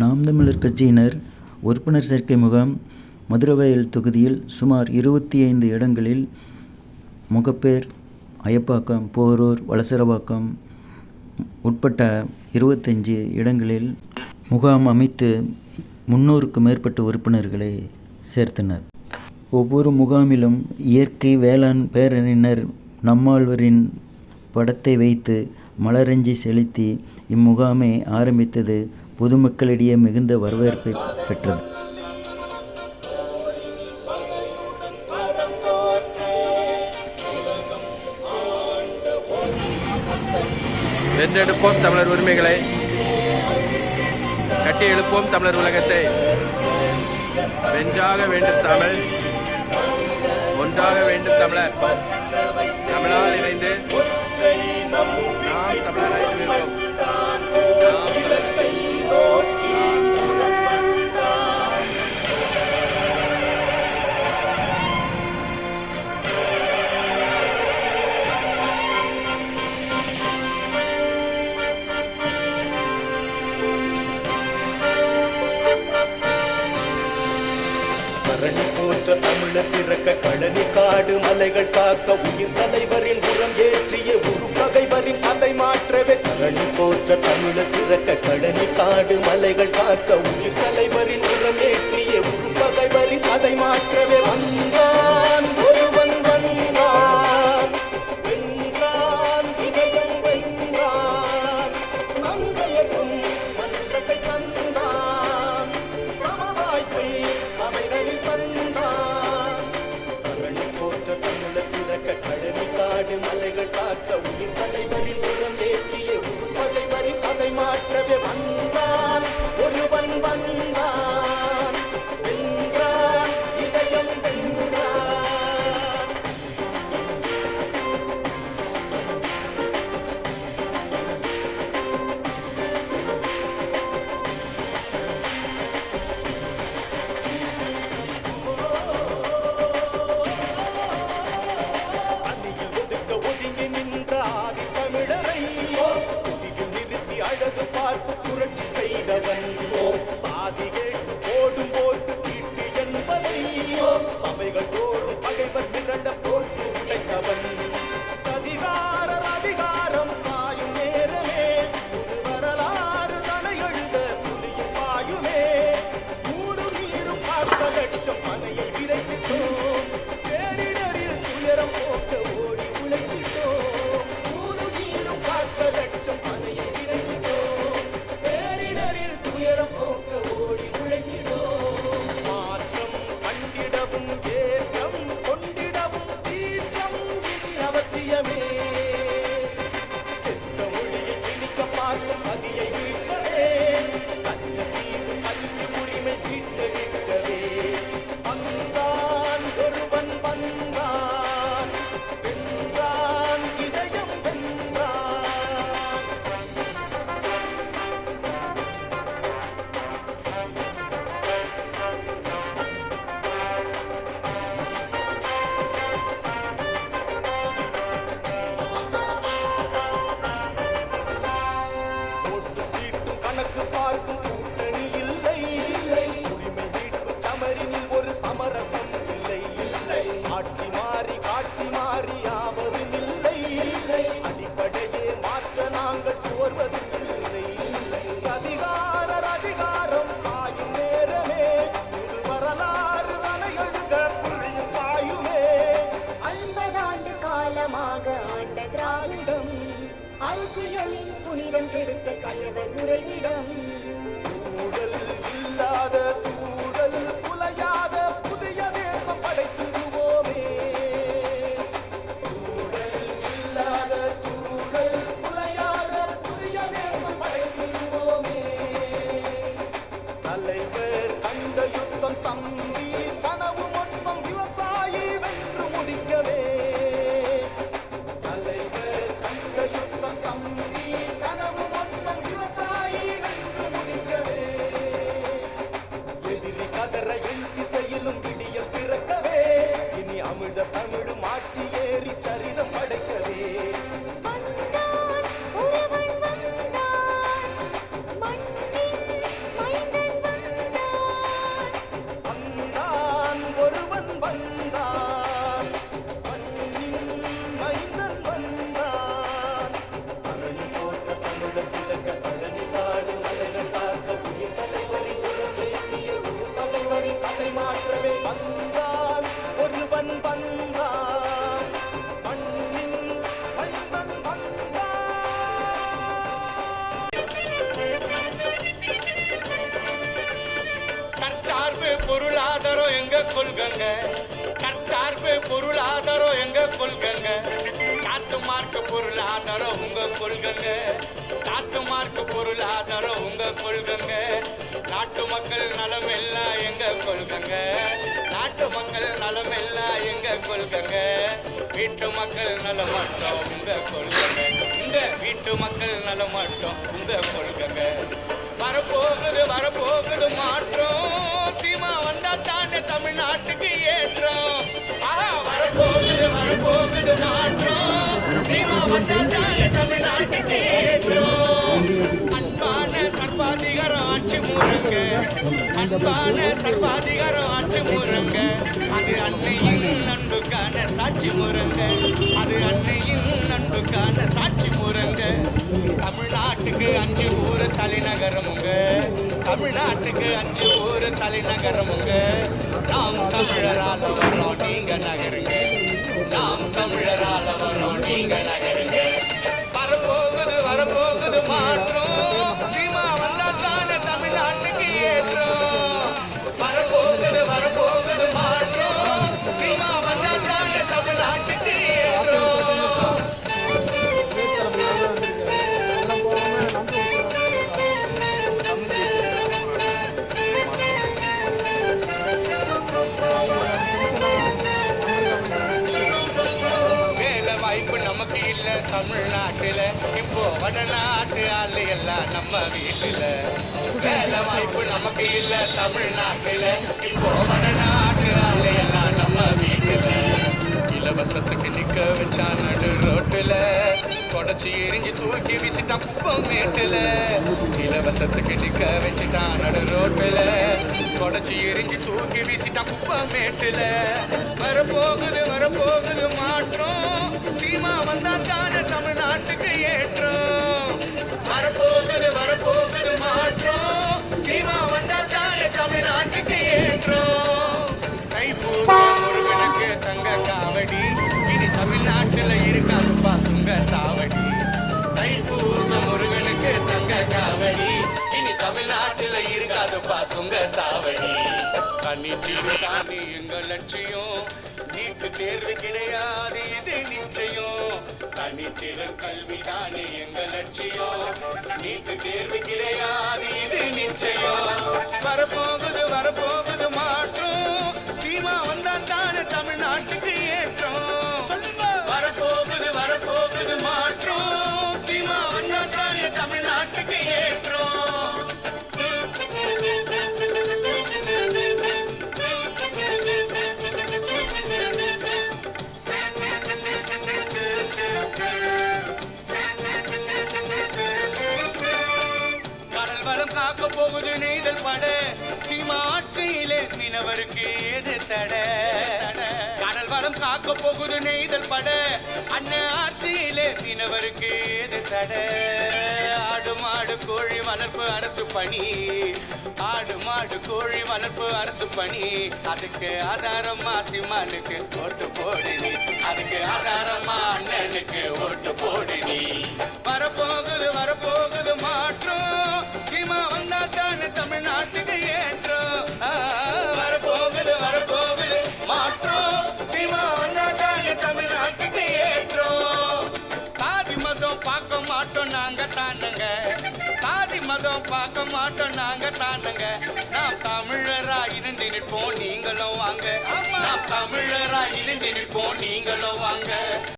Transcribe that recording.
நாம் தமிழர் கட்சியினர் உறுப்பினர் சேர்க்கை முகாம் மதுரவயல் தொகுதியில் சுமார் இருபத்தி ஐந்து இடங்களில் முகப்பேர் அயப்பாக்கம் போரூர் வளசரவாக்கம் உட்பட்ட இருபத்தஞ்சு இடங்களில் முகாம் அமைத்து முன்னூறுக்கும் மேற்பட்ட உறுப்பினர்களை சேர்த்தனர். ஒவ்வொரு முகாமிலும் இயற்கை வேளாண் பேரறிஞர் நம்மாழ்வரின் படத்தை வைத்து மலரஞ்சி செலுத்தி இம்முகாமை ஆரம்பித்தது பொதுமக்களிடையே மிகுந்த வரவேற்பை பெற்றது. வென்றெடுப்போம் தமிழர் உரிமைகளை. கட்டி எழுப்போம் தமிழர் உலகத்தை. வென்றாக வேண்டும் தமிழ். ஒன்றாக வேண்டும் தமிழர். கரணி போற்ற தமிழ சிறக்க கழனி காடு மலைகள் காக்க உயிர் தலைவரின் உரம் ஏற்றிய உரு பகைவரின் அதை மாற்றவே. கரணி போற்ற தமிழ சிறக்க கழனி காடு மலைகள் காக்க உயிர் தலைவரின் உரம் ஏற்றிய உரு பகைவரின் அதை மாற்றவே. வந்தார் காத்த உயிர் தலைவரில் உரம் ஏற்றிய உரு பகைவரின் அதை மாற்றவே வந்தான். ஒருவன் வந்தான். எடுத்த கயவர் முறையிடம் ஊழல் இல்லாத சூழல் குலையாத புதிய தேசம் படைத்திடுவோமே. ஊழல் இல்லாத சூழல் குலையாத புதிய தேசம் படைத்திடுவோமே. தலைவர் கண்ட யுத்தம் தம்பி கொள்கங்க. தற்சார்பு பொருளாதாரம் எங்க கொள்கங்க? காசு மார்க்க பொருளாதாரம் உங்க கொள்கங்க. காசு மார்க்க பொருளாதாரம் உங்க கொள்கங்க. நாட்டு மக்கள் நலம் எல்லாம் எங்க கொள்கங்க? நாட்டு மக்கள் நலம் எல்லாம் எங்க கொள்கங்க? வீட்டு மக்கள் நலம் மட்டும் உங்க கொள்கங்க. இந்த வீட்டு மக்கள் நலம் மட்டும் உங்க கொள்கங்க. வரப்போகுது வரப்போகுது முருங்க அன்பான சர்வாதிகாரம் ஆட்சி முருங்க அது அன்னையின் நண்புக்கான சாட்சி முருங்க அது அன்னையின் நண்புக்கான சாட்சி முருங்க தமிழ்நாட்டுக்கு அஞ்சு ஊர் தலைநகரமுங்க தமிழ்நாட்டுக்கு அஞ்சு ஊர் தலைநகரமுங்க நாம் தமிழரால வரோம் நீங்க நகருங்க நாம் தமிழரால வீட்டுல வேலை வாய்ப்பு நமக்கு இல்ல தமிழ்நாட்டுல. இப்போ வடநாட்டு எல்லாம் நம்ம வீட்டுல. இலவசத்துக்கு நிக்க வச்சா நடு ரோட்டுல. தொடச்சி எரிஞ்சு தூக்கி வீசிட்டான் குப்பம் மேட்டுல. இலவசத்துக்கு நிக்க வச்சுட்டான் நடு ரோட்டுல. தொடச்சி எரிஞ்சு தூக்கி வீசிட்டான் குப்பம் மேட்டுல. வரப்போகுது வரப்போகுது மாற்றம். சீமா வந்தா தானே தமிழ்நாட்டுக்கு ஏற்றம். வரப்போகுது மாற்றம். சீமா வந்தா தானே தமிழ்நாட்டுக்கு முருகனுக்கு தங்க காவடி இனி தமிழ்நாட்டுல இருக்காதுப்பா பாசுங்க சாவடி. தைப்பூச முருகனுக்கு தங்க காவடி இனி தமிழ்நாட்டுல இருக்காது பாசுங்க சாவடி. தண்ணி தீவு தாண்டி எங்க லட்சியம். நீட்டு தேர்வு கிடையாது இது தனித்திறன் கல்வி தானே எங்க லட்சியம் நீட்டு தேர்வு கிடையாது இது நிச்சயம் வரப்போகுது வரப்போகுது மாற்றும் சீமா வந்தான் தானே தமிழ்நாட்டுக்கு வளம் காக்க போகுது நெய்தல் பட. சீமாட்சியிலே மீனவருக்கு ஏது தட? கடல் வளம் காக்க போகுது நெய்தல் பட. அண்ணன் ஆட்சியிலே மீனவருக்கு ஏது தட? ஆடு மாடு கோழி வளர்ப்பு அரசு பணி. ஆடு மாடு கோழி வளர்ப்பு அரசு பணி. அதுக்கு ஆதாரமா சீமானுக்கு ஓட்டு போடு நீ. அதுக்கு ஆதாரமா அண்ணனுக்கு ஓட்டு போடு நீ. வரப்போகுது வரப்போ தமிழ்நாட்டுக்கு ஏற்றம் ஆ, வரப்போகுது வரப்போகுது. மாற்றம் சீமா வந்தா தமிழ்நாட்டுக்கு ஏற்றம் சாதி மதம் பார்க்க மாட்டோம் நாங்க தாண்டங்க சாதி மதம் பார்க்க மாட்டோம் நாங்க தாண்டங்க நாம் தமிழரா இணைந்து நிற்போம் நீங்களும் வாங்க. நாம் தமிழரா இணைந்து நிற்போம் நீங்களும் வாங்க.